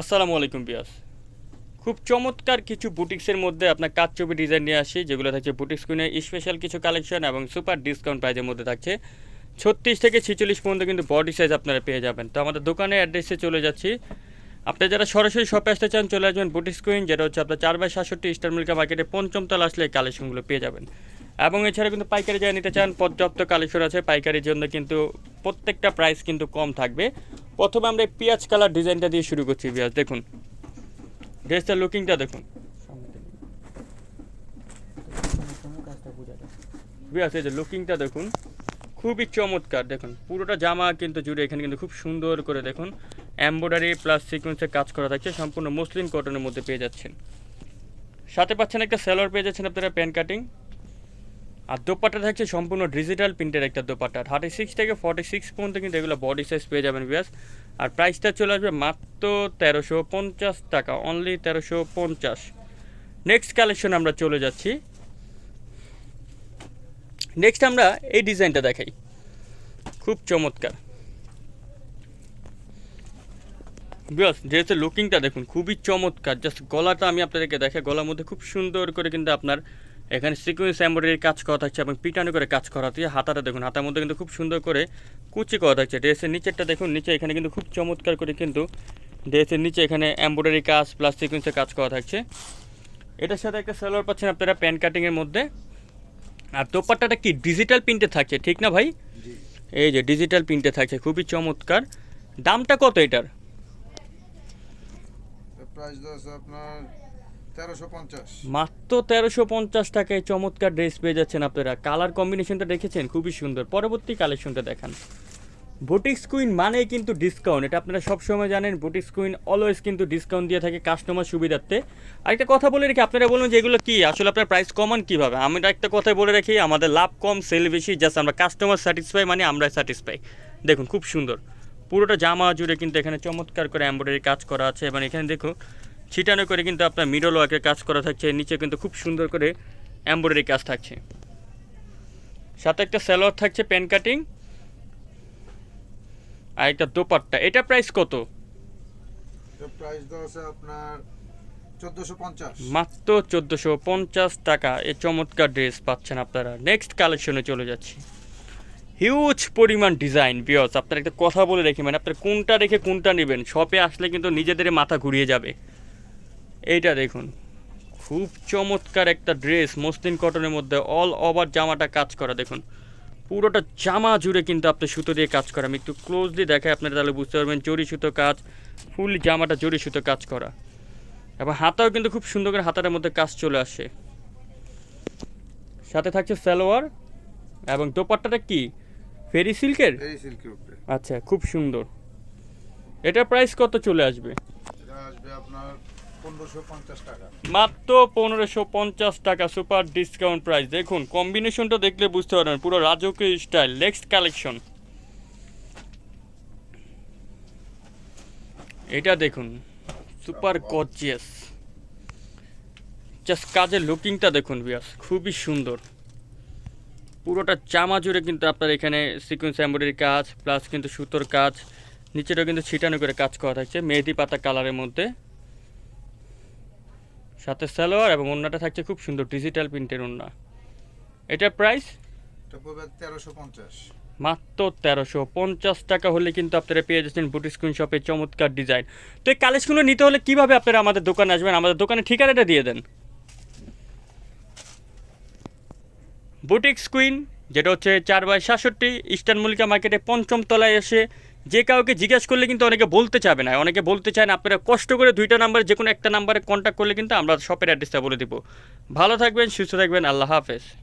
আসসালামু আলাইকুম বিয়াস। খুব চমৎকার কিছু বুটিক্সের মধ্যে আপনার কাজ ছবি ডিজাইন নিয়ে আসি যেগুলো থাকছে বুটিক্স কুইনের স্পেশাল কিছু কালেকশন এবং সুপার ডিসকাউন্ট প্রাইজের মধ্যে থাকছে। ছত্রিশ থেকে ছিচল্লিশ পর্যন্ত কিন্তু বডি সাইজ আপনারা পেয়ে যাবেন। তো আমাদের দোকানের অ্যাড্রেসে চলে যাচ্ছি। আপনি যারা সরাসরি শপে আসতে চান, চলে আসবেন বুটিক্স কুইন যেটা হচ্ছে আপনার চার বাই সাতষট্টি স্টার মিল্কা মার্কেটে পঞ্চম তলা আসলে কালেকশনগুলো পেয়ে যাবেন। এবং এছাড়া কিন্তু পাইকারি যারা নিতে চান, পর্যাপ্ত কালেকশন আছে, পাইকারির জন্য কিন্তু প্রত্যেকটা প্রাইস কিন্তু কম থাকবে। প্রথমে আমরা পেঁয়াজ কালার ডিজাইনটা দিয়ে শুরু করছি বিয়াস দেখুন। ড্রেসটার লুকিংটা দেখুন। বিয়াস এই যে লুকিংটা দেখুন, খুবই চমৎকার, দেখুন। পুরোটা জামা কিন্তু জুড়ে, এখানে কিন্তু খুব সুন্দর করে দেখুন, এমব্রয়ডারি প্লাস সিকোয়েন্সের কাজ করা থাকছে, সম্পূর্ণ মুসলিম কটনের মধ্যে পেয়ে যাচ্ছেন। সাথে পাচ্ছেন একটা সেলোয়ার, পেয়ে যাচ্ছেন আপনারা প্যান কাটিং। আর দোপাট্টা থাকছে সম্পূর্ণ ডিজিটাল প্রিন্টের একটা দোপাট্টা। থার্টি সিক্স থেকে ফর্টি সিক্স পর্যন্ত কিন্তু এগুলো বডি সাইজ পেয়ে যাবেন বিয়াস আর প্রাইসটা চলে আসবে মাত্র তেরোশো পঞ্চাশ টাকা অনলি তেরোশো পঞ্চাশ। নেক্সট কালেকশন আমরা চলে যাচ্ছি। নেক্সট আমরা এই ডিজাইনটা দেখাই। খুব চমৎকার। বিয়াস ড্রেসের লুকিংটা দেখুন, খুবই চমৎকার। জাস্ট গলাটা আমি আপনাদেরকে দেখাই, গলার মধ্যে খুব সুন্দর করে কিন্তু আপনার এখানে সিকুয়েন্স এমব্রয়ডারি কাজ করা থাকছে এবং পিটানো করে কাজ করা থাকছে। হাতাটা দেখুন হাতার মধ্যে কিন্তু খুব সুন্দর করে কুচি করা থাকছে। ড্রেসের নিচেরটা দেখুন নিচে এখানে কিন্তু খুব চমৎকার করে কিন্তু ড্রেসের নিচে এখানে এমব্রয়ডারি কাজ প্লাস সিকুয়েন্সের কাজ করা থাকছে। এটার সাথে একটা সেলোয়ার পাচ্ছেন আপনারা প্যান্ট কাটিংয়ের মধ্যে। আর দোপাট্টাটা কি ডিজিটাল প্রিন্টে থাকছে ঠিক না ভাই? এই যে ডিজিটাল প্রিন্টে থাকছে খুবই চমৎকার। দামটা কত এটার? প্রাইস আপনার মাত্র তেরোশো পঞ্চাশ টাকায় চমৎকার ড্রেস পেয়ে যাচ্ছেন আপনারা। কালার কম্বিনেশনটা দেখেছেন? খুবই সুন্দর। পরবর্তী কালেকশনটা দেখান। বুটিক্স কুইন মানেই কিন্তু ডিসকাউন্ট এটা আপনারা সবসময় জানেন, বুটিক্স কুইন অলওয়েজ কিন্তু ডিসকাউন্ট দিয়ে থাকে কাস্টমার সুবিধার্থে। আরেকটা কথা বলে রেখে আপনারা বলুন যে এগুলো কি? আসলে আপনার প্রাইস কমান কীভাবে? আমি একটা কথা বলে রাখি, আমাদের লাভ কম সেল বেশি জাস্ট আমরা কাস্টমার স্যাটিসফাই মানে আমরা স্যাটিসফাই দেখুন, খুব সুন্দর। পুরোটা জামা জুড়ে কিন্তু এখানে চমৎকার করে এমব্রয়ডারি কাজ করা আছে। এবং এখানে দেখুন ছিটানো করে কিন্তু আপনার মিডল ওয়ার্কের কাজ করা থাকছে নিচে কিন্তু খুব সুন্দর করে এমব্রয়ডারি কাজ থাকছে। সাথে একটা স্যালোয়ার থাকছে প্যান কাটিং আর একটা দোপাট্টা। এটা প্রাইস কত? প্রাইস আপনার মাত্র চোদ্দোশো পঞ্চাশ টাকা। এই চমৎকার ড্রেস পাচ্ছেন আপনারা। নেক্সট কালেকশনে চলে যাচ্ছি। হিউজ পরিমাণ ডিজাইন বিয়স আপনার একটা কথা বলে রেখে মানে আপনার কোনটা রেখে কোনটা নেবেন? শপে আসলে কিন্তু নিজেদের মাথা ঘুরিয়ে যাবে। এইটা দেখুন। খুব চমৎকার একটা ড্রেস মসলিন কটনের মধ্যে অল ওভার জামাটা কাজ করা। দেখুন পুরোটা জামা জুড়ে কিন্তু আপনি সুতো দিয়ে কাজ করা। আমি একটু ক্লোজলি দেখাই আপনারা তাহলে বুঝতে পারবেন জরি সুতো কাজ ফুল জামাটা জরি সুতো কাজ করা। এবং হাতাও কিন্তু খুব সুন্দর করে হাতাটার মধ্যে কাজ চলে আসে। সাথে থাকছে সালোয়ার এবং দোপাট্টাটা কি? ফেরি সিল্কের আচ্ছা খুব সুন্দর। এটার প্রাইস কত চলে আসবে? আসবে আপনার মাত্র পনেরোশো পঞ্চাশ টাকা সুপার ডিসকাউন্ট প্রাইস। দেখুন, কম্বিনেশনটা দেখলে বুঝতে পারবেন, পুরো রাজকীয় স্টাইল, নেক্সট কালেকশন। এটা দেখুন, সুপার গর্জিয়াস। জাস্ট কাজের লুকিংটা দেখুন বিয়াস খুবই সুন্দর। পুরোটা জামা জুড়ে কিন্তু আপনার এখানে সিকুয়েন্স এমব্রয়ডারি কাজ প্লাস কিন্তু সুতোর কাজ, নিচেটাও কিন্তু ছিটানো করে কাজ করা থাকছে, মেহেদি পাতা কালারের মধ্যে। সাথে সালোয়ার এবং ওন্নাটা থাকছে খুব সুন্দর ডিজিটাল প্রিন্টের ওন্না। এটার প্রাইস মাত্র তেরোশো পঞ্চাশ টাকা হলে কিন্তু আপনারা পেয়ে যাচ্ছেন বুটি স্ক্রিন শপের চমৎকার ডিজাইন তো এই কালেকশনগুলো নিতে হলে কীভাবে আপনারা আমাদের দোকানে আসবেন? আমাদের দোকানে ঠিকানাটা দিয়ে দেন। বুটিক্স কুইন যেটা হচ্ছে চার বাই সাতষট্টি ইস্টার্ন মল্লিকা মার্কেটে পঞ্চম তলায় এসে যে কাউকে জিজ্ঞাসা করলে কিন্তু অনেকে বলতে চাবে না। অনেকে বলতে চায় না, আপনারা কষ্ট করে দুইটা নাম্বার যে কোনো একটা নাম্বারে কন্ট্যাক্ট করলে কিন্তু আমরা শপের অ্যাড্রেসটা বলে দিব। ভালো থাকবেন, সুস্থ থাকবেন, আল্লাহ হাফেজ।